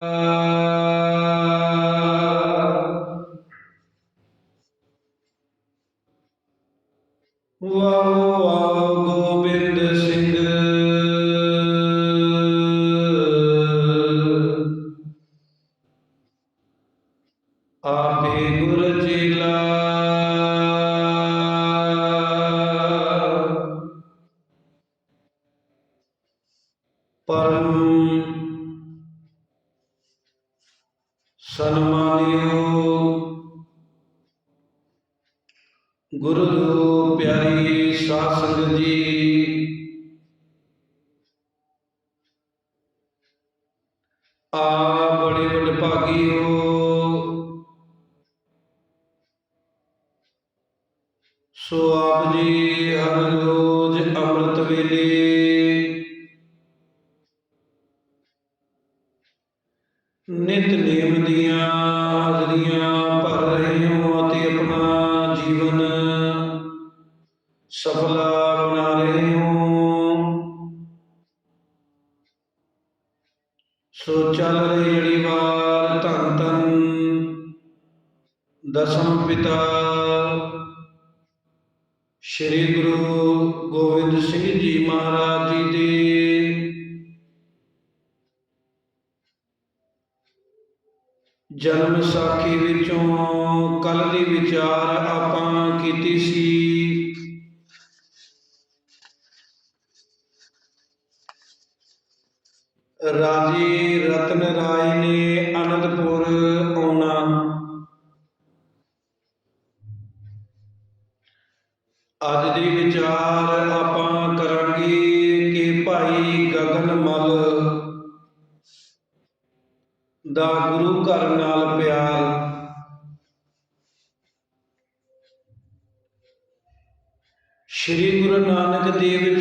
Uh... ਨੇ ਆਉਣਾ। ਅੱਜ ਦੀ ਵਿਚਾਰ ਆਪਾਂ ਕਰਾਂਗੇ ਕਿ ਭਾਈ ਗਗਨਮਲ ਦਾ ਗੁਰੂ ਘਰ ਨਾਲ ਪਿਆਰ। ਸ੍ਰੀ ਗੁਰੂ ਨਾਨਕ ਦੇਵ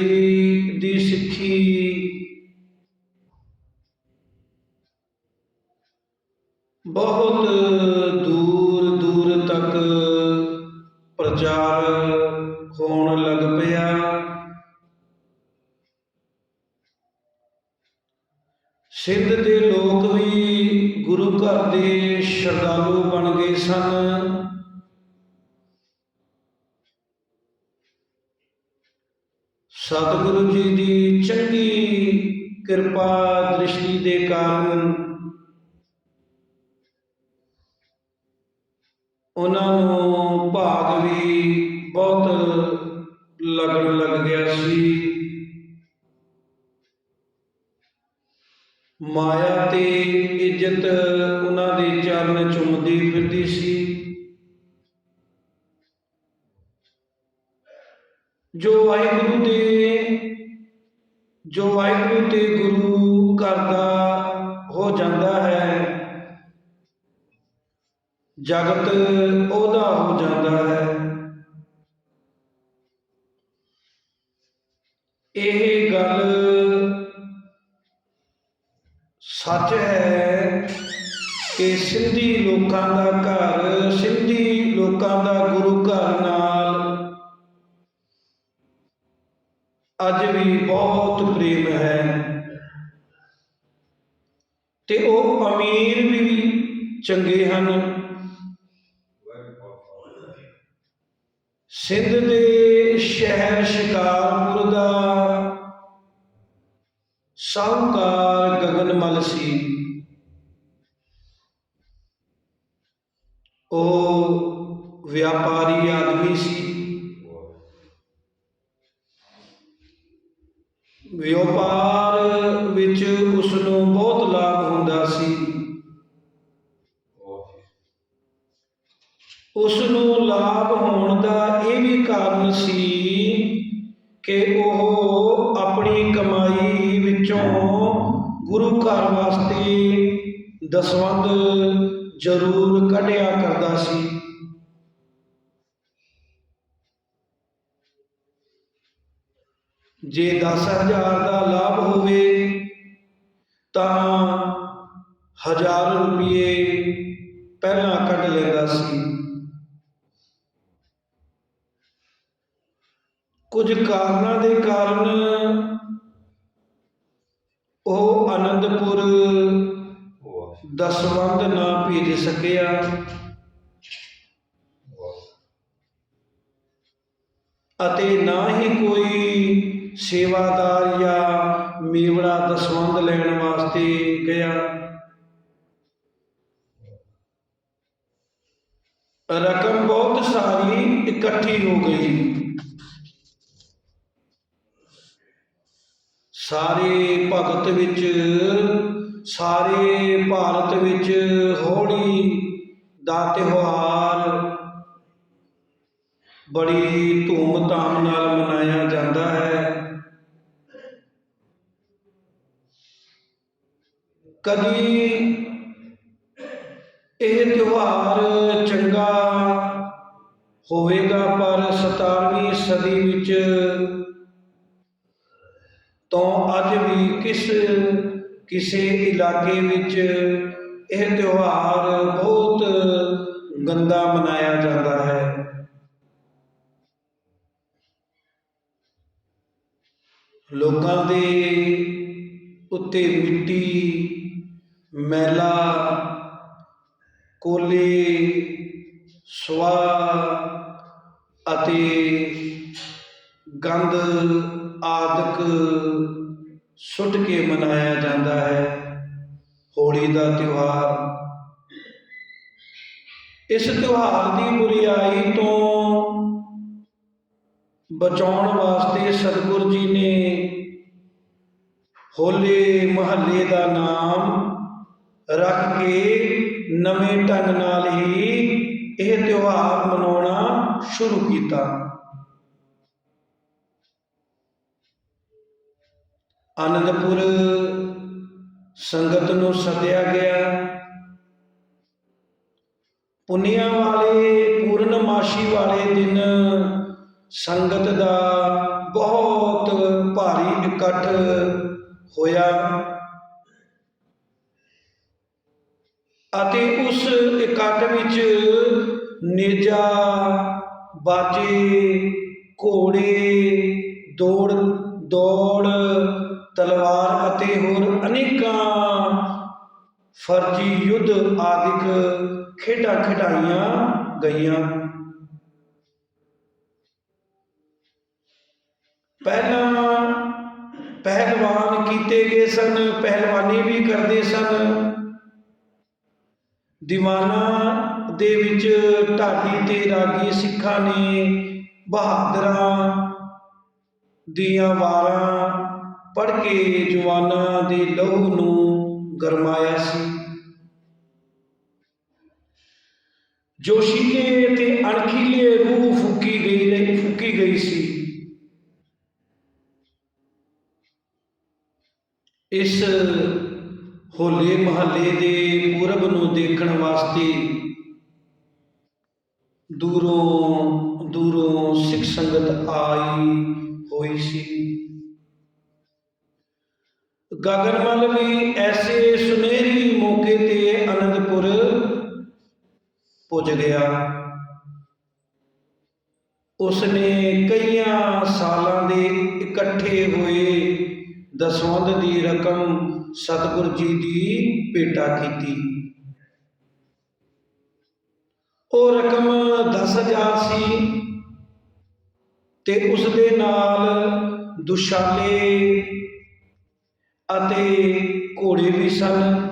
ਬਹੁਤ ਦੂਰ ਦੂਰ ਤੱਕ ਪ੍ਰਚਾਰ ਹੋਣ ਲੱਗ ਪਿਆ। ਸਿੰਧ ਦੇ ਲੋਕ ਵੀ ਗੁਰੂ ਘਰ ਦੇ ਸ਼ਰਧਾਲੂ ਬਣ ਗਏ ਸਨ। ਸਤਿਗੁਰੂ ਜੀ ਦੀ ਚੰਗੀ ਕਿਰਪਾ ਦ੍ਰਿਸ਼ਟੀ ਦੇ ਕਾਰਨ ਉਹਨਾਂ ਨੂੰ ਭਾਗ ਵੀ ਬਹੁਤ ਲੱਗਣ ਲੱਗ ਗਿਆ ਸੀ। ਮਾਇਆ ਤੇ ਇੱਜ਼ਤ ਉਹਨਾਂ ਦੇ ਚਰਨ ਚੁੰਮਦੀ ਫਿਰਦੀ ਸੀ। ਜੋ ਵਾਹਿਗੁਰੂ ਦੇ ਜੋ ਵਾਹਿਗੁਰੂ ਜਗਤ ਉਹਦਾ ਹੋ ਜਾਂਦਾ ਹੈ। ਇਹ ਗੱਲ ਸੱਚ ਹੈ ਕਿ ਸਿੰਧੀ ਲੋਕਾਂ ਦਾ ਘਰ, ਸਿੰਧੀ ਲੋਕਾਂ ਦਾ ਗੁਰੂ ਘਰ ਨਾਲ ਅੱਜ ਵੀ ਬਹੁਤ ਪ੍ਰੇਮ ਹੈ। ਤੇ ਉਹ ਅਮੀਰ ਵੀ ਚੰਗੇ ਹਨ। ਸਿੰਧ ਦੇ ਸ਼ਹਿਰ ਸ਼ਿਕਾਰਪੁਰ ਦਾ ਸਾਹੂਕਾਰ ਗਗਨਮਲ ਸੀ। ਉਹ ਵਿਆਪਾਰੀ ਆਦਮੀ ਸੀ। ਵਪਾਰ ਵਿੱਚ ਉਸ ਨੂੰ ਬਹੁਤ ਲਾਭ ਹੁੰਦਾ ਸੀ। ਉਸ ਨੂੰ ਲਾਭ ਹੋਣ ਦਾ ਇਹ ਵੀ ਕਾਰਨ ਸੀ ਕਿ ਉਹ ਆਪਣੀ ਕਮਾਈ ਵਿੱਚੋਂ ਗੁਰੂ ਘਰ ਵਾਸਤੇ ਦਸਵੰਧ ਜ਼ਰੂਰ ਕੱਢਿਆ ਕਰਦਾ ਸੀ। ਜੇ 10000 ਦਾ ਲਾਭ ਹੋਵੇ ਤਾਂ ਹਜ਼ਾਰ ਰੁਪਏ ਪਹਿਲਾਂ ਕੱਢ ਲੈਂਦਾ ਸੀ। ਕੁਝ ਕਾਰਨਾਂ ਦੇ ਕਾਰਨ ਉਹ ਆਨੰਦਪੁਰ ਦਸਵੰਧ ਨਾ ਭੇਜ ਸਕਿਆ। ਅਤੇ ਨਾ ਹੀ ਕੋਈ ਸੇਵਾਦਾਰ ਜਾਂ ਮੇਵੜਾ ਦਸਵੰਧ ਲੈਣ ਵਾਸਤੇ ਗਿਆ। ਰਕਮ ਬਹੁਤ ਸਾਰੀ ਇਕੱਠੀ ਹੋ ਗਈ। ਸਾਰੇ ਭਗਤ ਵਿੱਚ, ਸਾਰੇ ਭਾਰਤ ਵਿੱਚ ਹੋਲੀ ਦਾ ਤਿਉਹਾਰ ਬੜੀ ਧੂਮ-ਧਾਮ ਨਾਲ ਮਨਾਇਆ ਜਾਂਦਾ ਹੈ। ਕਦੀ ਇਹ ਤਿਉਹਾਰ ਚੰਗਾ ਹੋਵੇਗਾ, ਪਰ 17ਵੀਂ ਸਦੀ ਵਿੱਚ ਤੋਂ ਅੱਜ ਵੀ ਕਿਸ, ਕਿਸੇ ਇਲਾਕੇ ਵਿੱਚ ਇਹ ਤਿਉਹਾਰ ਬਹੁਤ ਗੰਦਾ ਮਨਾਇਆ ਜਾਂਦਾ ਹੈ? ਲੋਕਾਂ ਦੇ ਉੱਤੇ ਮਿੱਟੀ, ਮੈਲਾ, ਕੋਲੇ ਸਵਾ ਅਤੇ ਗੰਦ ਆਦਿਕ ਸੁੱਟ ਕੇ ਮਨਾਇਆ ਜਾਂਦਾ ਹੈ। ਹੋਲੀ ਦਾ ਤਿਉਹਾਰ ਇਸ ਤਿਉਹਾਰ ਦੀ ਬੁਰੀਾਈ ਤੋਂ ਬਚਾਉਣ ਵਾਸਤੇ ਸਤਿਗੁਰ ਜੀ ਨੇ ਹੋਲੇ ਮਹੱਲੇ ਦਾ ਨਾਮ ਰੱਖ ਕੇ ਨਵੇਂ ਢੰਗ ਨਾਲ ਹੀ ਇਹ ਤਿਉਹਾਰ ਮਨਾਉਣਾ ਸ਼ੁਰੂ ਕੀਤਾ। ਅਨੰਦਪੁਰ ਸੰਗਤ ਨੂੰ ਸੱਦਿਆ ਗਿਆ। ਪੁੰਨਿਆਂ ਵਾਲੇ, ਪੂਰਨਮਾਸ਼ੀ ਵਾਲੇ ਦਿਨ ਸੰਗਤ ਦਾ ਬਹੁਤ ਭਾਰੀ ਇਕੱਠ ਹੋਇਆ ਅਤੇ ਉਸ ਇਕੱਠ ਵਿੱਚ ਨੇਜਾ, ਬਾਜੇ, ਘੋੜੇ, ਦੌੜ ਦੌੜ ਤਲਵਾਰ ਅਤੇ ਹੋਰ ਅਨੇਕਾਂ ਫਰਜੀ ਯੁੱਧ ਆਦਿਕ ਖੇਡਾਂ ਖਿਡਾਈਆਂ ਗਈਆਂ। ਪਹਿਲਾਂ ਪਹਿਲਵਾਨ ਕੀਤੇ ਗਏ ਸਨ, ਪਹਿਲਵਾਨੀ ਵੀ ਕਰਦੇ ਸਨ। ਦੀਵਾਨਾ ਦੇ ਵਿੱਚ ਢਾਡੀ ਤੇ ਰਾਗੀ ਸਿੱਖਾਂ ਨੇ ਬਹਾਦਰਾਂ ਦੀਆਂ ਵਾਰਾਂ ਪੜ ਕੇ ਜਵਾਨਾਂ ਦੇ ਲਹੂ ਨੂੰ ਗਰਮਾਇਆ ਸੀ। ਜੋਸ਼ੀਲੇ ਤੇ ਅਣਖੀਲੇ ਰੂਹ ਫੁੱਕੀ ਗਈ ਰਹੀ ਫੁੱਕੀ ਗਈ ਸੀ। ਇਸ ਹੋਲੇ ਮਹੱਲੇ ਦੇ ਪੂਰਬ ਨੂੰ ਦੇਖਣ ਵਾਸਤੇ ਦੂਰੋਂ ਦੂਰੋਂ ਸਿੱਖ ਸੰਗਤ ਆਈ ਹੋਈ ਸੀ। ਗਗਨਮਲ ਵੀ ਐਸੇ ਸੁਨਹਿਰੀ ਮੌਕੇ ਤੇ ਅਨੰਦਪੁਰ ਪੁੱਜ ਗਿਆ। ਉਸਨੇ ਕਈਆਂ ਸਾਲਾਂ ਦੇ ਇਕੱਠੇ ਹੋਏ ਦਸਵੰਧ ਦੀ ਰਕਮ ਸਤਿਗੁਰ ਜੀ ਦੀ ਭੇਟਾ ਕੀਤੀ। ਉਹ ਰਕਮ 10000 ਸੀ ਤੇ ਉਸ ਦੇ ਨਾਲ ਦੁਸ਼ਾਲੇ ਅਤੇ ਘੋੜੇ ਵੀ ਸਨ।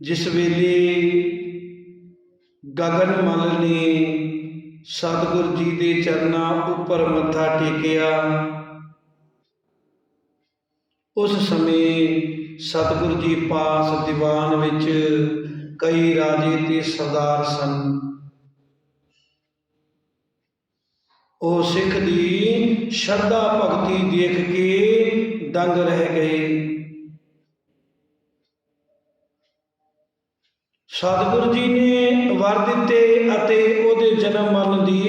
ਜਿਸ ਵੇਲੇ ਗਗਨਮਲ ਨੇ ਸਤਿਗੁਰ ਜੀ ਦੇ ਚਰਨਾਂ ਉੱਪਰ ਮੱਥਾ ਟੇਕਿਆ, ਉਸ ਸਮੇਂ ਸਤਿਗੁਰ ਜੀ ਪਾਸ ਦੀਵਾਨ ਵਿੱਚ ਕਈ ਰਾਜੇ ਤੇ ਸਰਦਾਰ ਸਨ। ਉਹ ਸਿੱਖ ਦੀ ਸ਼ਰਧਾ ਭਗਤੀ ਦੇਖ ਕੇ ਦੰਗ ਰਹਿ ਗਏ। ਸਤਿਗੁਰੂ ਜੀ ਨੇ ਵਰ ਦਿੱਤੇ ਅਤੇ ਉਹਦੇ ਜਨਮ ਮਰਨ ਦੀ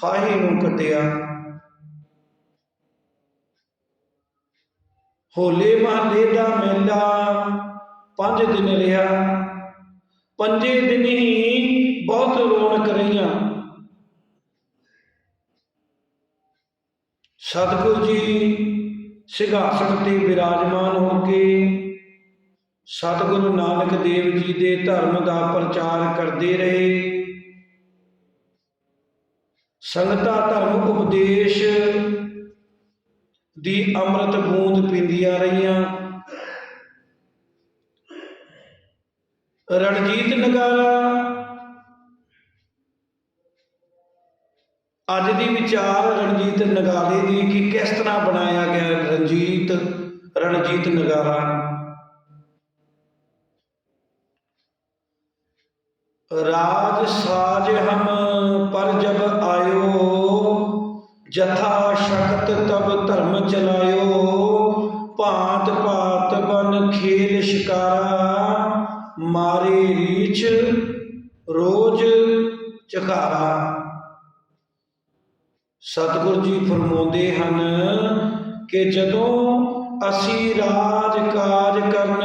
ਫਾਹੀ ਨੂੰ ਕੱਟਿਆ। ਹੋਲੇ ਮਹੱਲੇ ਦਾ ਮੇਲਾ ਪੰਜ ਦਿਨ ਰਿਹਾ। ਪੰਜੇ ਦਿਨ ਹੀ ਬਹੁਤ ਰੌਣਕ ਰਹੀਆਂ। ਸਤਿਗੁਰੂ ਜੀ, ਸਿੰਘਾਸਣ ਤੇ ਵਿਰਾਜਮਾਨ ਹੋ ਕੇ ਸਤਿਗੁਰੂ ਨਾਨਕ ਦੇਵ ਜੀ ਦੇ ਧਰਮ ਦਾ ਪ੍ਰਚਾਰ ਕਰਦੇ ਰਹੇ। ਸੰਗਤਾਂ ਧਰਮ ਉਪਦੇਸ਼ ਦੀ ਅੰਮ੍ਰਿਤ ਬੂੰਦ ਪੀਂਦੀਆਂ ਰਹੀਆਂ। ਰਣਜੀਤ ਨਗਾਰਾ ਅੱਜ ਦੀ ਵਿਚਾਰ ਰਣਜੀਤ ਨਗਾਰੇ ਦੀ ਕਿ ਕਿਸ ਤਰ੍ਹਾਂ ਬਣਾਇਆ ਗਿਆ ਰਣਜੀਤ ਰਣਜੀਤ ਨਗਾਰਾ ਰਾਜ ਸਾਜ ਹਮ ਪਰ ਜਬ ਆਇਓ, ਜਥਾ ਸ਼ਕਤ ਤਬ ਧਰਮ ਚਲਾਇਓ, ਭਾਂਤ ਭਾਤ ਬਨ ਖੇਲ ਸ਼ਿਕਾਰਾ, ਮਾਰੇ ਰੀਚ ਰੋਜ ਚਕਾਰਾ ਸਤਿਗੁਰੂ ਜੀ ਫਰਮਾਉਂਦੇ ਹਨ ਕਿ ਜਦੋਂ ਅਸੀਂ ਰਾਜ ਕਾਜ ਕਰਨ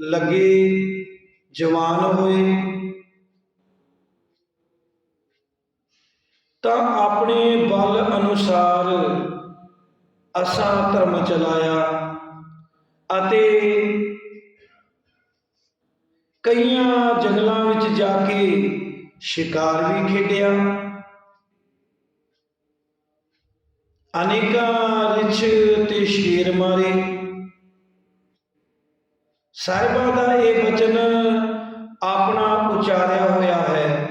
ਲੱਗੇ, ਜਵਾਨ ਹੋਏ, ਤਾਂ ਆਪਣੇ ਬਲ ਅਨੁਸਾਰ ਅਸਾਂ ਧਰਮ ਚਲਾਇਆ ਅਤੇ ਕਈਆਂ ਜੰਗਲਾਂ ਵਿੱਚ ਜਾ ਕੇ ਸ਼ਿਕਾਰ ਵੀ ਖੇਡਿਆ। ਅਨੇਕਾਂ ਰਿਛ ਤੇ ਸ਼ੇਰ ਮਾਰੇ। ਸਾਹਿਬਾਂ ਦਾ ਇਹ ਬਚਨ ਆਪਣਾ ਉਚਾਰਿਆ ਹੋਇਆ ਹੈ।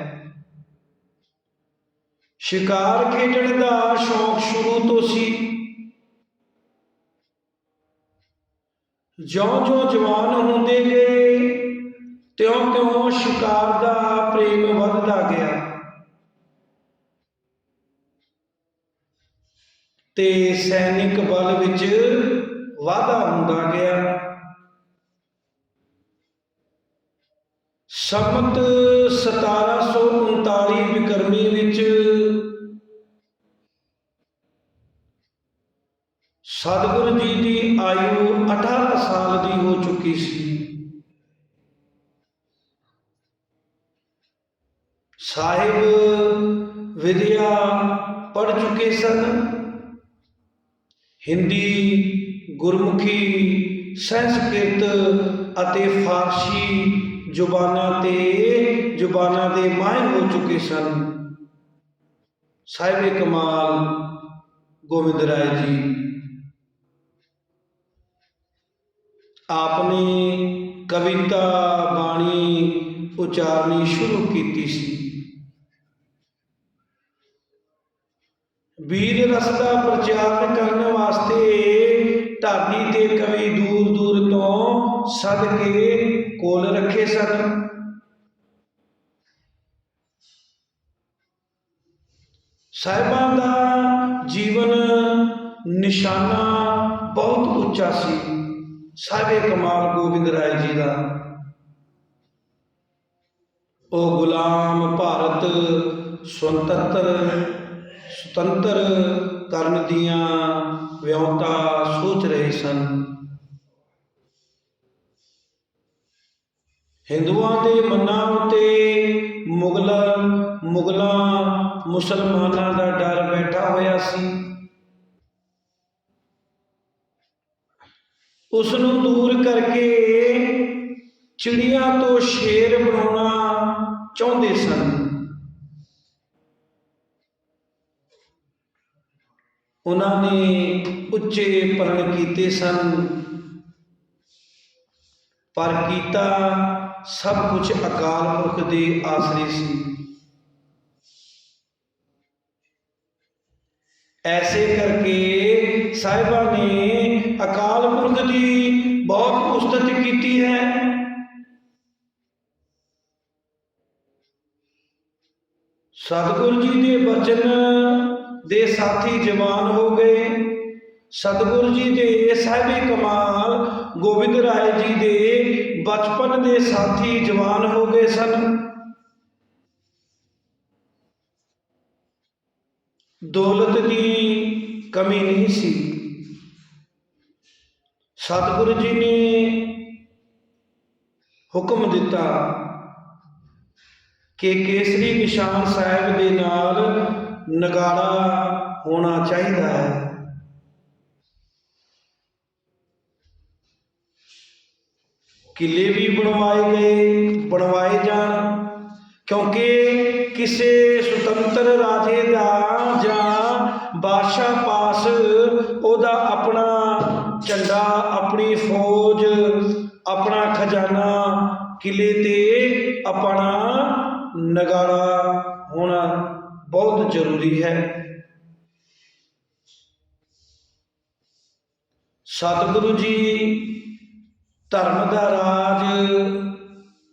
ਸ਼ਿਕਾਰ ਖੇਡਣ ਦਾ ਸ਼ੌਕ ਸ਼ੁਰੂ ਤੋਂ ਸੀ। ਜਿਉਂ-ਜਿਉਂ ਜਵਾਨ ਹੁੰਦੇ ਗਏ, ਤਿਉਂ-ਤਿਉਂ ਸ਼ਿਕਾਰ ਦਾ ਪ੍ਰੇਮ ਵੱਧਦਾ ਗਿਆ। ਤੇ ਸੈਨਿਕ ਬਲ ਵਿੱਚ ਵਾਧਾ ਹੁੰਦਾ ਗਿਆ। ਸੰਮਤ 1739 ਵਿਕਰਮੀ ਵਿੱਚ ਸਤਿਗੁਰੂ ਜੀ ਦੀ ਆਯੂ 18 ਸਾਲ ਦੀ ਹੋ ਚੁੱਕੀ ਸੀ। ਸਾਹਿਬ ਵਿਦਿਆ ਪੜ ਚੁੱਕੇ ਸਨ। ਹਿੰਦੀ ਗੁਰਮੁਖੀ, ਸੰਸਕ੍ਰਿਤ ਅਤੇ ਫਾਰਸੀ ਜ਼ੁਬਾਨਾਂ ਤੇ ਜ਼ੁਬਾਨਾਂ ਦੇ ਮਾਹਿਰ ਹੋ ਚੁੱਕੇ ਸਨ। ਸਾਹਿਬ ਕਮਾਲ ਗੋਬਿੰਦ ਰਾਏ ਜੀ। ਆਪਨੇ ਕਵਿਤਾ ਬਾਣੀ ਉਚਾਰਨੀ ਸ਼ੁਰੂ ਕੀਤੀ ਸੀ। ਵੀਰ ਰਸ ਦਾ ਪ੍ਰਚਾਰ ਕਰਨ ਵਾਸਤੇ ਢਾਡੀ ਤੇ ਕਵੀ ਦੂਰ ਦੂਰ ਤੋਂ ਸੱਦ ਕੇ ਕੋਲ ਰੱਖੇ ਸਨ। ਸਾਹਿਬਾਂ ਦਾ ਜੀਵਨ ਨਿਸ਼ਾਨਾ ਬਹੁਤ ਉੱਚਾ ਸੀ। ਸਾਹਿਬੇ ਕਮਾਲ ਗੋਬਿੰਦ ਰਾਏ ਜੀ ਦਾ। ਉਹ ਗੁਲਾਮ ਭਾਰਤ ਸੁਤੰਤਰ ਸੁਤੰਤਰ ਕਰਨ ਦੀਆਂ ਵਿਉਂਤਾ ਸੋਚ ਰਹੇ ਸਨ। ਹਿੰਦੂਆਂ ਦੇ ਮਨਾਂ ਉਤੇ ਮੁਗਲਾਂ ਮੁਗਲਾਂ, ਮੁਸਲਮਾਨਾਂ ਦਾ ਡਰ ਬੈਠਾ ਹੋਇਆ ਸੀ। ਉਸ ਨੂੰ ਦੂਰ ਕਰਕੇ ਚਿੜੀਆਂ ਤੋਂ ਸ਼ੇਰ ਬਣਾਉਣਾ ਚਾਹੁੰਦੇ ਸਨ। ਉਹਨਾਂ ਨੇ ਉੱਚੇ ਪ੍ਰਣ ਕੀਤੇ ਸਨ। ਪਰ ਕੀਤਾ ਸਭ ਕੁਝ ਅਕਾਲ ਪੁਰਖ ਦੇ ਆਸਰੇ ਸੀ। ਐਸੇ ਕਰਕੇ ਸਾਹਿਬਾਂ ਨੇ ਅਕਾਲ ਪੁਰਖ ਦੀ ਬਹੁਤ ਉਸਤਤ ਕੀਤੀ ਹੈ। ਸਤਿਗੁਰੂ ਜੀ ਦੇ ਬਚਨ ਦੇ ਸਾਥੀ ਜਵਾਨ ਹੋ ਗਏ। ਸਤਿਗੁਰੂ ਜੀ ਦੇ ਸਾਹਿਬੇ ਕਮਾਲ ਗੋਬਿੰਦ ਰਾਏ ਜੀ ਦੇ ਬਚਪਨ ਦੇ ਸਾਥੀ ਜਵਾਨ ਹੋ ਗਏ ਸਨ। ਦੌਲਤ ਦੀ ਕਮੀ ਨਹੀਂ ਸੀ। ਸਤਿਗੁਰੂ ਜੀ ਨੇ ਹੁਕਮ ਦਿੱਤਾ ਕਿ ਕੇਸਰੀ ਨਿਸ਼ਾਨ ਸਾਹਿਬ ਦੇ ਨਾਲ ਨਗਾਰਾ ਹੋਣਾ ਚਾਹੀਦਾ ਹੈ। ਕਿਲੇ ਵੀ ਬਣਵਾਏ ਗਏ, ਬਣਵਾਏ ਜਾਣ, ਕਿਉਂਕਿ ਕਿਸੇ ਸੁਤੰਤਰ ਰਾਜੇ ਦਾ ਜਾਂ ਬਾਦਸ਼ਾਹ ਪਾਸ ਉਹਦਾ ਆਪਣਾ ਝੰਡਾ, ਆਪਣੀ ਫੌਜ, ਆਪਣਾ ਖਜ਼ਾਨਾ ਕਿਲੇ ਤੇ ਆਪਣਾ ਨਗਾਰਾ ਹੋਣਾ ਬਹੁਤ ਜ਼ਰੂਰੀ ਹੈ। ਸਤਿਗੁਰੂ ਜੀ, ਧਰਮ ਦਾ ਰਾਜ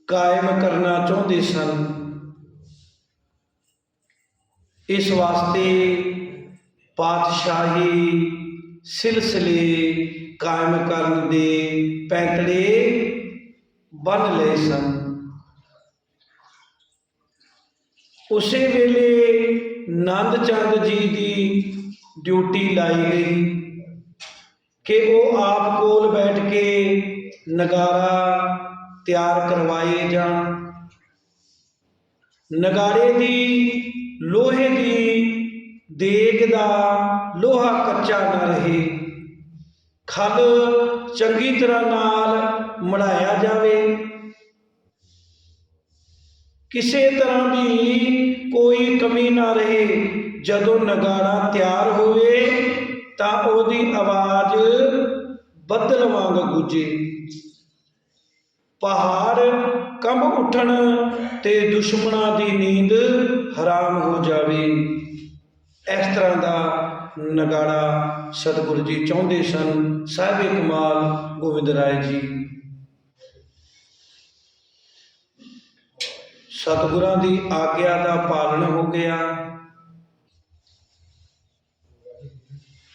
ਕਾਇਮ ਕਰਨਾ ਚਾਹੁੰਦੇ ਸਨ। ਇਸ ਵਾਸਤੇ ਪਾਤਸ਼ਾਹੀ ਸਿਲਸਿਲੇ ਕਾਇਮ ਕਰਨ ਦੇ ਪੈਂਤੜੇ ਬੰਨ ਲਏ ਸਨ। ਉਸੇ ਵੇਲੇ ਨੰਦ ਚੰਦ ਜੀ ਦੀ ਡਿਊਟੀ ਲਾਈ ਗਈ ਕਿ ਉਹ ਆਪ ਕੋਲ ਬੈਠ ਕੇ ਨਗਾਰਾ ਤਿਆਰ ਕਰਵਾਏ ਜਾਣ। ਨਗਾਰੇ ਦੀ ਲੋਹੇ ਦੀ ਦੇਗ ਦਾ ਲੋਹਾ ਕੱਚਾ ਨਾ ਰਹੇ। ਖਲ ਚੰਗੀ ਤਰ੍ਹਾਂ ਨਾਲ ਮੜਾਇਆ ਜਾਵੇ। ਕਿਸੇ ਤਰ੍ਹਾਂ ਦੀ ਕੋਈ ਕਮੀ ਨਾ ਰਹੇ। ਜਦੋਂ ਨਗਾਰਾ ਤਿਆਰ ਹੋਵੇ, ਤਾਂ ਉਹਦੀ ਆਵਾਜ਼ ਬੱਦਲ ਵਾਂਗ ਗੂੰਜੇ। ਪਹਾੜ ਕੰਬ ਉੱਠਣ ਤੇ ਦੁਸ਼ਮਣਾਂ ਦੀ ਨੀਂਦ ਹਰਾਮ ਹੋ ਜਾਵੇ। ਇਸ ਤਰ੍ਹਾਂ ਦਾ ਨਗਾੜਾ ਸਤਿਗੁਰੂ ਜੀ ਚਾਹੁੰਦੇ ਸਨ। ਸਾਹਿਬ ਕਮਾਲ ਗੋਬਿੰਦ ਰਾਏ ਜੀ। ਸਤਿਗੁਰਾਂ ਦੀ ਆਗਿਆ ਦਾ ਪਾਲਣ ਹੋ ਗਿਆ।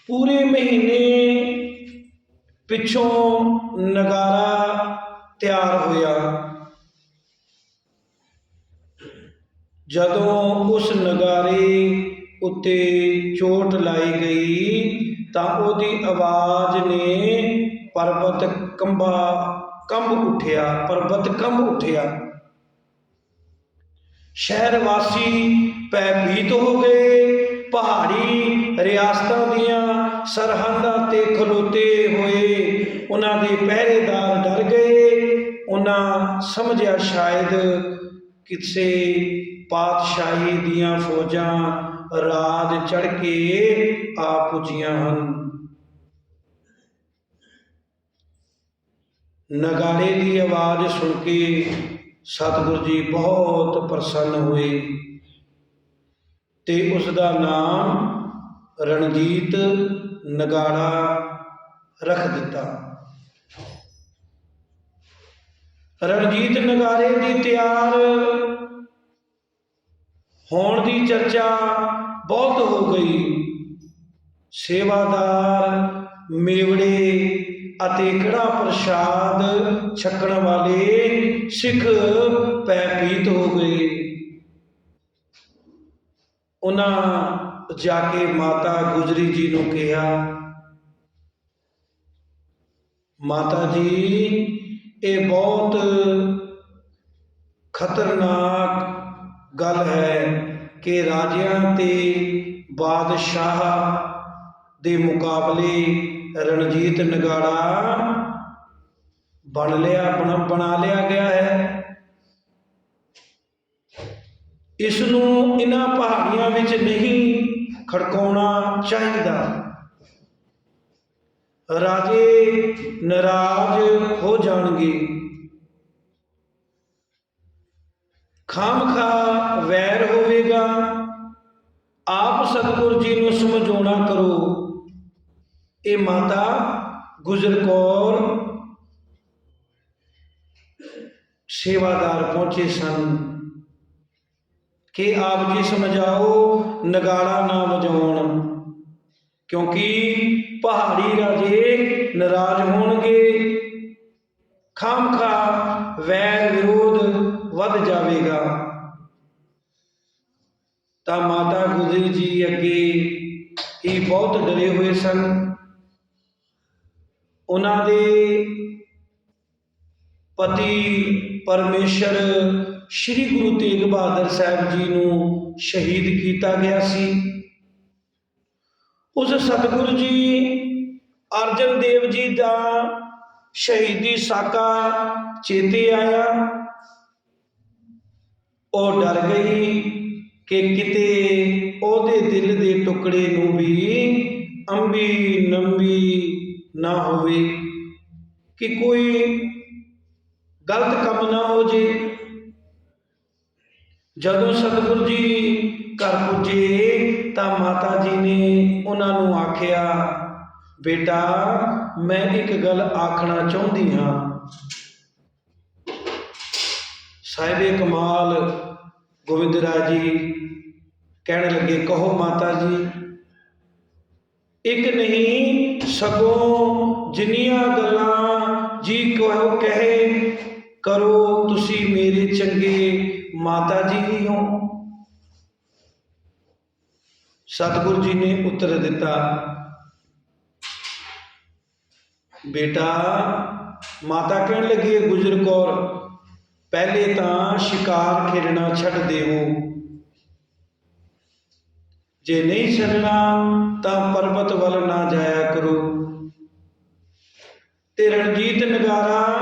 ਪੂਰੇ ਮਹੀਨੇ ਪਿੱਛੋਂ ਨਗਾਰਾ ਤਿਆਰ ਹੋਇਆ। ਜਦੋਂ ਉਸ ਨਗਾਰੇ ਉੱਤੇ ਚੋਟ ਲਾਈ ਗਈ, ਤਾਂ ਉਹਦੀ ਆਵਾਜ਼ ਨੇ ਪਰਬਤ ਕੰਬਾ ਕੰਬ ਉੱਠਿਆ, ਪਰਬਤ ਕੰਬ ਉੱਠਿਆ। ਸ਼ਹਿਰ ਵਾਸੀ ਭੈਭੀਤ ਹੋ ਗਏ। ਪਹਾੜੀ ਰਿਆਸਤਾਂ ਦੀਆਂ ਸਰਹੰਦਾਂ ਤੇ ਖਲੋਤੇ ਹੋਏ। ਉਹਨਾਂ ਦੇ ਪਹਿਰੇਦਾਰ ਡਰ ਗਏ। ਉਹਨਾਂ ਸਮਝਿਆ ਸ਼ਾਇਦ ਕਿਸੇ ਪਾਤਸ਼ਾਹੀ ਦੀਆਂ ਫੌਜਾਂ ਰਾਜ ਚੜ ਕੇ ਆ ਪੁੱਜੀਆਂ ਹਨ। ਨਗਾੜੇ ਦੀ ਆਵਾਜ਼ ਸੁਣ ਕੇ ਸਤਿਗੁਰੂ ਜੀ ਬਹੁਤ ਪ੍ਰਸੰਨ ਹੋਏ ਤੇ ਉਸ ਦਾ ਨਾਮ ਰਣਜੀਤ ਨਗਾੜਾ ਰੱਖ ਦਿੱਤਾ। ਰਣਜੀਤ ਨਗਾਰੇ ਦੀ ਤਿਆਰ ਹੋਣ ਦੀ ਚਰਚਾ ਬਹੁਤ ਹੋ ਗਈ। ਸੇਵਾਦਾਰ ਮੇਵੜੇ ਅਤੇ ਕੜਾ ਪ੍ਰਸ਼ਾਦ ਛਕਣ ਵਾਲੇ ਸਿੱਖ ਪੈਪੀਤ ਹੋ ਗਏ? ਉਹਨਾਂ ਜਾ ਕੇ ਮਾਤਾ ਗੁਜਰੀ ਜੀ ਨੂੰ ਕਿਹਾ, ਮਾਤਾ ਜੀ, ਇਹ ਬਹੁਤ ਖਤਰਨਾਕ ਗੱਲ ਹੈ ਕਿ ਰਾਜਿਆਂ ਤੇ ਬਾਦਸ਼ਾਹ ਦੇ ਮੁਕਾਬਲੇ ਰਣਜੀਤ ਨਗਾੜਾ ਬਣ ਲਿਆ, ਬਣਾ ਬਣਾ ਲਿਆ ਗਿਆ ਹੈ। ਇਸ ਨੂੰ ਇਹਨਾਂ ਪਹਾੜੀਆਂ ਵਿੱਚ ਨਹੀਂ ਖੜਕਾਉਣਾ ਚਾਹੀਦਾ। ਰਾਜੇ ਨਾਰਾਜ਼ ਹੋ ਜਾਣਗੇ। ਖਾਮਖਾ ਵੈਰ ਹੋਵੇਗਾ। ਆਪ ਸਤਿਗੁਰ ਜੀ ਨੂੰ ਸਮਝਾਉਣਾ ਕਰੋ। ਇਹ ਮਾਤਾ ਗੁਜਰ ਕੌਰ ਸੇਵਾਦਾਰ ਪਹੁੰਚੇ ਸਨ। ਕਿ ਆਪ ਜੀ ਸਮਝਾਓ ਨਗਾੜਾ ਨਾ ਵਜਾਉਣ, ਕਿਉਂਕਿ ਪਹਾੜੀ ਰਾਜੇ ਨਾਰਾਜ਼ ਹੋਣਗੇ। ਖਾਮਖਾ ਵੈਰ ਵਿਰੋਧ ਵੱਧ ਜਾਵੇਗਾ। ਤਾਂ ਮਾਤਾ ਗੁਜਰੀ ਜੀ ਅੱਗੇ ਹੀ ਬਹੁਤ ਡਰੇ ਹੋਏ ਸਨ। ਉਹਨਾਂ ਦੇ ਪਤੀ ਪਰਮੇਸ਼ਰ ਸ੍ਰੀ ਗੁਰੂ ਤੇਗ ਬਹਾਦਰ ਸਾਹਿਬ ਜੀ ਨੂੰ ਸ਼ਹੀਦ ਕੀਤਾ ਗਿਆ ਸੀ। ਉਸ ਸਤਿਗੁਰੂ ਜੀ ਅਰਜਨ ਦੇਵ ਜੀ ਦਾ ਸ਼ਹੀਦੀ ਸਾਕਾ ਚੇਤੇ ਆਇਆ। ਉਹ ਡਰ ਗਈ ਕਿ ਕਿਤੇ ਉਹਦੇ ਦਿਲ ਦੇ ਟੁਕੜੇ ਨੂੰ ਵੀ ਅੰਬੀ ਨੰਬੀ ਨਾ ਹੋਵੇ ਕਿ ਕੋਈ ਗਲਤ ਕੰਮ ਨਾ ਹੋ ਜੇ। ਜਦੋਂ ਸਤਿਗੁਰੂ ਜੀ ਘਰ ਪੁੱਜੇ ਤਾਂ ਮਾਤਾ ਜੀ ਨੇ ਉਹਨਾਂ ਨੂੰ ਆਖਿਆ, ਬੇਟਾ, ਮੈਂ ਇੱਕ ਗੱਲ ਆਖਣਾ ਚਾਹੁੰਦੀ ਹਾਂ। ਸਾਹਿਬੇ ਕਮਾਲ ਗੋਬਿੰਦ ਰਾਜ ਜੀ ਕਹਿਣ ਲੱਗੇ, ਕਹੋ ਮਾਤਾ ਜੀ, ਇੱਕ ਨਹੀਂ ਸਗੋਂ ਜਿੰਨੀਆਂ ਗੱਲਾਂ ਜੀ ਕਹੋ ਕਹੇ ਕਰੋ ਤੁਸੀਂ ਮੇਰੇ ਚੰਗੇ ਮਾਤਾ ਜੀ ਹੀ ਹੋ ਸਤਿਗੁਰੂ ਜੀ ਨੇ ਉੱਤਰ ਦਿੱਤਾ ਬੇਟਾ ਮਾਤਾ ਕਹਿਣ ਲੱਗੀ "ਇਹ ਗੁਜਰ ਕੌਰ ਪਹਿਲੇ ਤਾਂ ਸ਼ਿਕਾਰ ਖੇਡਣਾ ਛੱਡ ਦੇਵੋ ਜੇ ਨਹੀਂ ਛੱਡਣਾ, ਤਾਂ ਪਰਬਤ ਵੱਲ ਨਾ ਜਾਇਆ ਕਰੋ। ਤੇ ਰਣਜੀਤ ਨਗਾਰਾ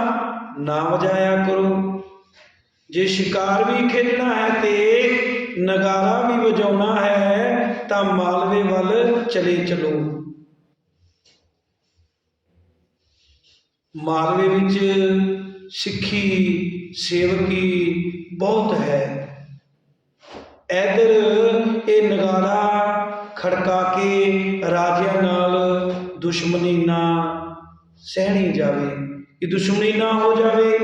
ਨਾ ਵਜਾਇਆ ਕਰੋ। ਜੇ ਸ਼ਿਕਾਰ ਵੀ ਖੇਡਣਾ ਹੈ ਤੇ ਨਗਾਰਾ ਵੀ ਵਜਾਉਣਾ ਹੈ, ਤਾਂ ਮਾਲਵੇ ਵੱਲ ਚਲੇ ਚਲੋ। ਮਾਲਵੇ ਵਿੱਚ ਸਿੱਖੀ, ਸੇਵਕੀ ਬਹੁਤ ਹੈ। ਇਧਰ ਇਹ ਨਗਾਰਾ ਖੜਕਾ ਕੇ ਰਾਜਿਆਂ ਨਾਲ ਦੁਸ਼ਮਣੀ ਨਾ ਸਹਿਣੀ ਜਾਵੇ। ਕਿ ਦੁਸ਼ਮਣੀ ਨਾ ਹੋ ਜਾਵੇ।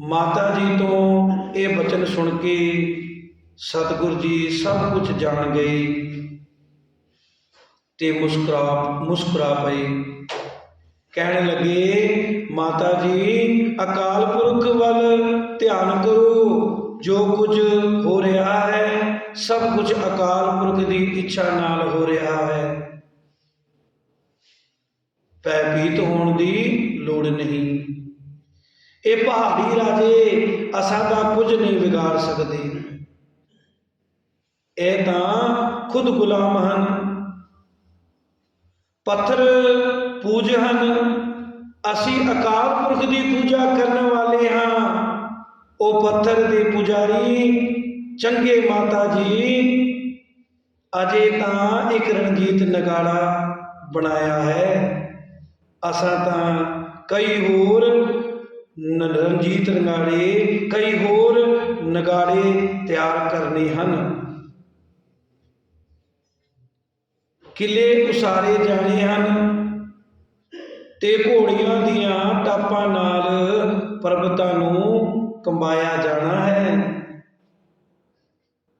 ਮਾਤਾ ਜੀ ਤੋਂ ਇਹ ਬਚਨ ਸੁਣ ਕੇ ਸਤਿਗੁਰ ਜੀ ਸਭ ਕੁਝ ਜਾਣ ਗਏ ਤੇ ਮੁਸਕਰਾ ਮੁਸਕਰਾ ਪਏ। ਕਹਿਣ ਲੱਗੇ, ਮਾਤਾ ਜੀ, ਅਕਾਲ ਪੁਰਖ ਵੱਲ ਧਿਆਨ ਕਰੋ। ਜੋ ਕੁਝ ਹੋ ਰਿਹਾ ਹੈ, ਸਭ ਕੁਝ ਅਕਾਲ ਪੁਰਖ ਦੀ ਇੱਛਾ ਨਾਲ ਹੋ ਰਿਹਾ ਹੈ। ਭੈਭੀਤ ਹੋਣ ਦੀ ਲੋੜ ਨਹੀਂ। ਇਹ ਪਹਾੜੀ ਰਾਜੇ ਅਸਾਂ ਦਾ ਕੁਝ ਨਹੀਂ ਵਿਗਾੜ ਸਕਦੇ। ਇਹ ਤਾਂ ਖੁਦ ਗੁਲਾਮ ਹਨ। ਪੱਥਰ ਪੂਜ ਹਨ। ਅਸੀਂ ਅਕਾਲ ਪੁਰਖ ਦੀ ਪੂਜਾ ਕਰਨ ਵਾਲੇ ਹਾਂ। ਉਹ ਪੱਥਰ ਦੇ ਪੁਜਾਰੀ ਚੰਗੇ ਮਾਤਾ ਜੀ, ਅਜੇ ਤਾਂ ਇੱਕ ਰਣਜੀਤ ਨਗਾੜਾ ਬਣਾਇਆ ਹੈ। ਅਸਾਂ ਤਾਂ ਕਈ ਹੋਰ ਰਣਜੀਤ ਨਗਾੜੇ, ਕਈ ਹੋਰ ਨਗਾੜੇ ਤਿਆਰ ਕਰਨੇ ਹਨ। ਕਿਲੇ ਉਸਾਰੇ ਜਾਣੇ ਹਨ ਤੇ ਘੋੜੀਆਂ ਦੀਆਂ ਟਾਪਾਂ ਨਾਲ ਪਰਬਤਾਂ ਨੂੰ ਕੰਬਾਇਆ ਜਾਣਾ ਹੈ।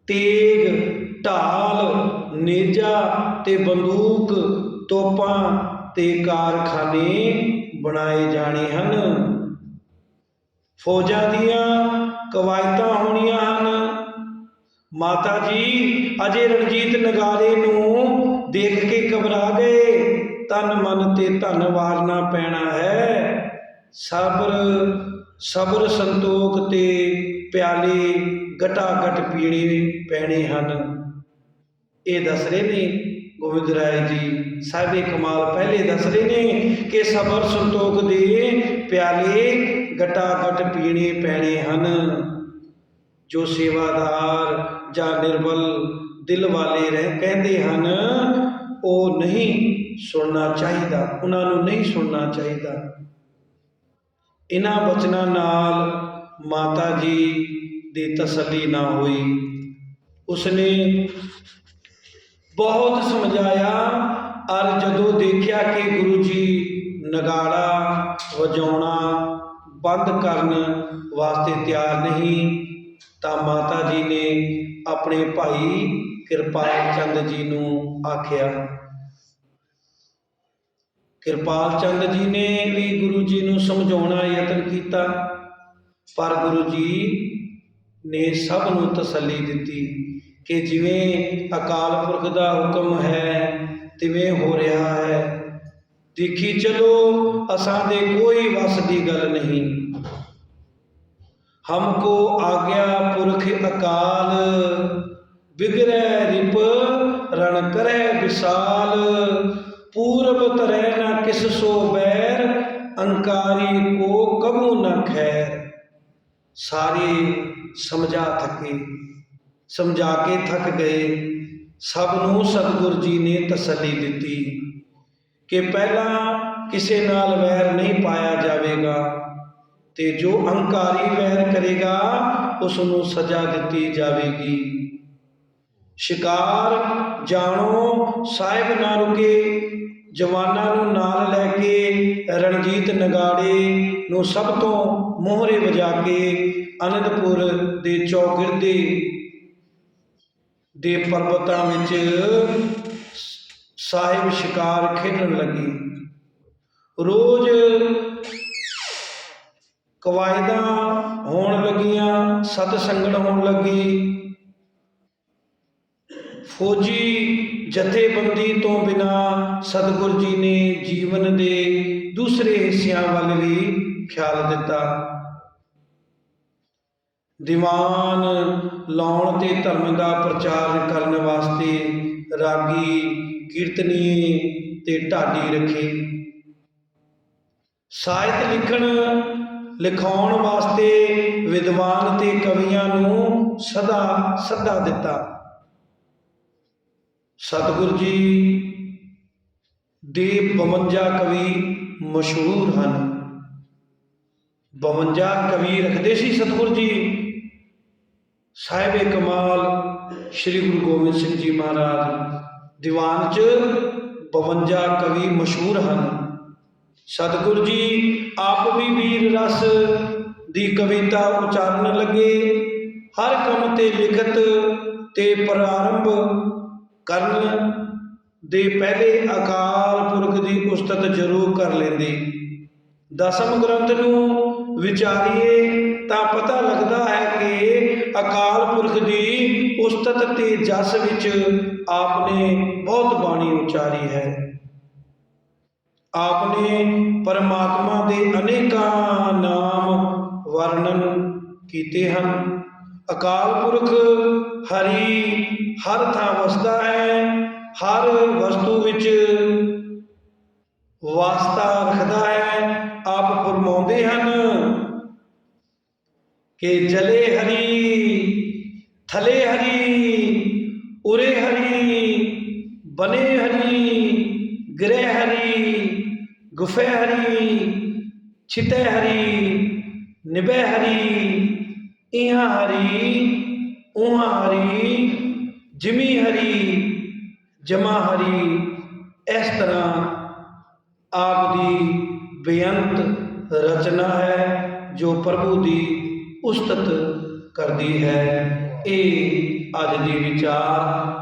ਤੇਗ, ਢਾਲ, ਨੇਜਾ ਤੇ ਬੰਦੂਕ, ਤੋਪਾਂ ਤੇ ਕਾਰਖਾਨੇ ਬਣਾਏ ਜਾਣੇ ਹਨ। ਫੌਜਾਂ ਦੀਆਂ ਕਵਾਇਤਾਂ ਹੋਣੀਆਂ ਹਨ। ਮਾਤਾ ਜੀ, ਅਜੇ ਰਣਜੀਤ ਨਗਾਰੇ ਨੂੰ ਦੇਖ ਕੇ ਘਬਰਾ ਗਏ। ਤਨ ਮਨ ਤੇ ਧਨ ਵਾਰਨਾ ਪੈਣਾ ਹੈ। ਸਬਰ ਸਬਰ ਸੰਤੋਖ ਤੇ ਪਿਆਲੇ ਗਟਾ ਗਟ ਪੀਣੇ ਪੈਣੇ ਹਨ। ਇਹ ਦੱਸ ਰਹੇ ਨੇ ਗੋਬਿੰਦ ਰਾਏ ਜੀ, ਸਾਹਿਬੇ ਕਮਾਲ ਪਹਿਲੇ ਦੱਸ ਰਹੇ ਨੇ ਕਿ ਸਬਰ ਸੰਤੋਖ ਦੇ ਪਿਆਲੇ ਗਟਾ ਗਟ ਪੀਣੇ ਪੈਣੇ ਹਨ। ਜੋ ਸੇਵਾਦਾਰ ਜਾਂ ਨਿਰਬਲ ਦਿਲ ਵਾਲੇ ਰਹਿ ਕਹਿੰਦੇ ਹਨ, ਉਹ ਨਹੀਂ ਸੁਣਨਾ ਚਾਹੀਦਾ, ਉਹਨਾਂ ਨੂੰ ਨਹੀਂ ਸੁਣਨਾ ਚਾਹੀਦਾ। ਇਹਨਾਂ ਬਚਨਾਂ ਨਾਲ ਮਾਤਾ ਜੀ ਦੀ ਤਸੱਲੀ ਨਾ ਹੋਈ। ਉਸਨੇ ਬਹੁਤ ਸਮਝਾਇਆ ਔਰ ਜਦੋਂ ਦੇਖਿਆ ਕਿ ਗੁਰੂ ਜੀ ਨਗਾੜਾ, ਵਜਾਉਣਾ ਬੰਦ ਕਰਨ ਵਾਸਤੇ ਤਿਆਰ ਨਹੀਂ, ਤਾਂ ਮਾਤਾ ਜੀ ਨੇ ਆਪਣੇ ਭਾਈ ਕਿਰਪਾਲ ਚੰਦ ਜੀ ਨੂੰ ਆਖਿਆ ਕਿਰਪਾਲ ਚੰਦ ਜੀ ਨੇ ਵੀ ਗੁਰੂ ਜੀ ਨੂੰ ਸਮਝਾਉਣਾ ਯਤਨ ਕੀਤਾ, ਪਰ ਗੁਰੂ ਜੀ ਨੇ ਸਭ ਨੂੰ ਤਸੱਲੀ ਦਿੱਤੀ ਕਿ ਜਿਵੇਂ ਅਕਾਲ ਪੁਰਖ ਦਾ ਹੁਕਮ ਹੈ, ਤਿਵੇਂ ਹੋ ਰਿਹਾ ਹੈ। ਦੇਖੀ ਚਲੋ, ਅਸਾਂ ਦੇ ਕੋਈ ਵਸ ਦੀ ਗੱਲ ਨਹੀਂ। ਹਮਕੋ ਆਗਿਆ ਪੁਰਖ ਅਕਾਲ, ਵਿਗਰੇ ਰਿਪ ਰਣ ਕਰੇ ਵਿਸਾਲ। ਪੂਰਬ ਤਰੈ ਨਾ ਕਿਸ ਸੋ ਬੈਰ ਅੰਕਾਰੀ ਕੋ ਕਬੂ ਨ ਖੈਰ। ਸਾਰੇ ਸਮਝਾ ਥਕੇ, ਸਮਝਾ ਕੇ ਥੱਕ ਗਏ। ਸਭ ਨੂੰ ਸਤਿਗੁਰ ਜੀ ਨੇ ਤਸੱਲੀ ਦਿੱਤੀ ਕਿ ਪਹਿਲਾਂ ਕਿਸੇ ਨਾਲ ਵੈਰ ਨਹੀਂ ਪਾਇਆ ਜਾਵੇਗਾ ਤੇ ਜੋ ਅਹੰਕਾਰੀ ਵੈਰ ਕਰੇਗਾ ਉਸ ਨੂੰ ਸਜ਼ਾ ਦਿੱਤੀ ਜਾਵੇਗੀ। ਸ਼ਿਕਾਰ ਜਾਣੋ, ਸਾਹਿਬ ਨਾ ਰੁਕੇ ਜਵਾਨਾਂ ਨੂੰ ਨਾਲ ਲੈ ਕੇ ਰਣਜੀਤ ਨਗਾੜੇ ਨੂੰ ਸਭ ਤੋਂ ਮੋਹਰੇ ਵਜਾ ਕੇ ਅਨੰਦਪੁਰ ਦੇ ਚੌਗਿਰਦੇ ਦੇ ਪਰਬਤਾਂ ਵਿੱਚ ਸਾਹਿਬ ਸ਼ਿਕਾਰ ਖੇਡਣ ਲੱਗੀ। ਰੋਜ਼ ਕਵਾਇਦਾਂ ਹੋਣ ਲੱਗੀਆਂ ਸਤ ਸੰਗਣ ਹੋਣ ਲੱਗੀ। ਫੌਜੀ ਜਥੇਬੰਦੀ ਤੋਂ ਬਿਨਾ ਸਤਿਗੁਰ ਜੀ ਨੇ ਜੀਵਨ ਦੇ ਦੂਸਰੇ ਹਿੱਸਿਆਂ ਵੱਲ ਵੀ ਖਿਆਲ ਦਿੱਤਾ। ਦੀਵਾਨ ਲਾਉਣ ਤੇ ਧਰਮ ਦਾ ਪ੍ਰਚਾਰ ਕਰਨ ਵਾਸਤੇ ਰਾਗੀ ਕੀਰਤਨੀ ਤੇ ਢਾਡੀ ਰੱਖੇ। ਸਾਹਿਤ ਲਿਖਣ, ਲਿਖਾਉਣ ਵਾਸਤੇ ਵਿਦਵਾਨ ਤੇ ਕਵੀਆਂ ਨੂੰ ਸਦਾ ਸੱਦਾ ਦਿੱਤਾ। ਸਤਿਗੁਰ ਜੀ ਦੇ 52 ਕਵੀ ਮਸ਼ਹੂਰ ਹਨ। 52 ਕਵੀ ਰੱਖਦੇ ਸੀ ਸਤਿਗੁਰ ਜੀ। ਸਾਹਿਬੇ ਕਮਾਲ, ਸ੍ਰੀ ਗੁਰੂ ਗੋਬਿੰਦ ਸਿੰਘ ਜੀ ਮਹਾਰਾਜ ਦੀਵਾਨ 'ਚ 52 ਕਵੀ ਮਸ਼ਹੂਰ ਹਨ। ਸਤਿਗੁਰ ਜੀ, ਆਪ ਵੀ ਵੀਰ ਰਸ ਦੀ ਕਵਿਤਾ ਉਚਾਰਨ ਲੱਗੇ। ਹਰ ਕੰਮ ਤੇ ਲਿਖਤ ਤੇ ਪ੍ਰਾਰੰਭ ਕਰਨ ਦੇ ਪਹਿਲੇ ਅਕਾਲ ਪੁਰਖ ਦੀ ਉਸਤਤ ਜ਼ਰੂਰ ਕਰ ਲੈਂਦੇ। ਦਸਮ ਗ੍ਰੰਥ ਨੂੰ ਵਿਚਾਰੀਏ ਤਾਂ ਪਤਾ ਲੱਗਦਾ ਹੈ ਕਿ ਅਕਾਲ ਪੁਰਖ ਦੀ ਉਸਤਤ ਤੇ ਜਸ ਵਿੱਚ ਆਪਨੇ ਬਹੁਤ ਬਾਣੀ ਉਚਾਰੀ ਹੈ। ਆਪਨੇ ਪਰਮਾਤਮਾ ਦੇ ਅਨੇਕਾਂ ਨਾਮ ਵਰਣਨ ਕੀਤੇ ਹਨ। ਅਕਾਲ ਪੁਰਖ ਹਰੀ ਹਰ ਥਾਂ ਵਸਦਾ ਹੈ, ਹਰ ਵਸਤੂ ਵਿੱਚ ਵਾਸਤਾ ਰੱਖਦਾ ਹੈ, ਆਪ ਫਰਮਾਉਂਦੇ ਹਨ ਕਿ ਜਲੇ ਹਰੀ, ਥਲੇ ਹਰੀ, ਉਰੇ ਹਰੀ, ਬਨੇ ਹਰੀ ਗ੍ਰਹਿ ਹਰੀ, ਗੁਫੇ ਹਰੀ ਛਿਤੇ ਹਰੀ ਨਿਬੇ ਹਰੀ, ਇਹਾਂ ਹਰੀ, ਉਹਾਂ ਹਰੀ ਜਿਮੀ ਹਰੀ, ਜਮਾ ਹਰੀ, ਇਸ ਤਰ੍ਹਾਂ ਆਪ ਦੀ ਬੇਅੰਤ ਰਚਨਾ ਹੈ ਜੋ ਪ੍ਰਭੂ ਦੀ ਉਸਤਤ ਕਰਦੀ ਹੈ। ਇਹ ਅੱਜ ਦੀ ਵਿਚਾਰ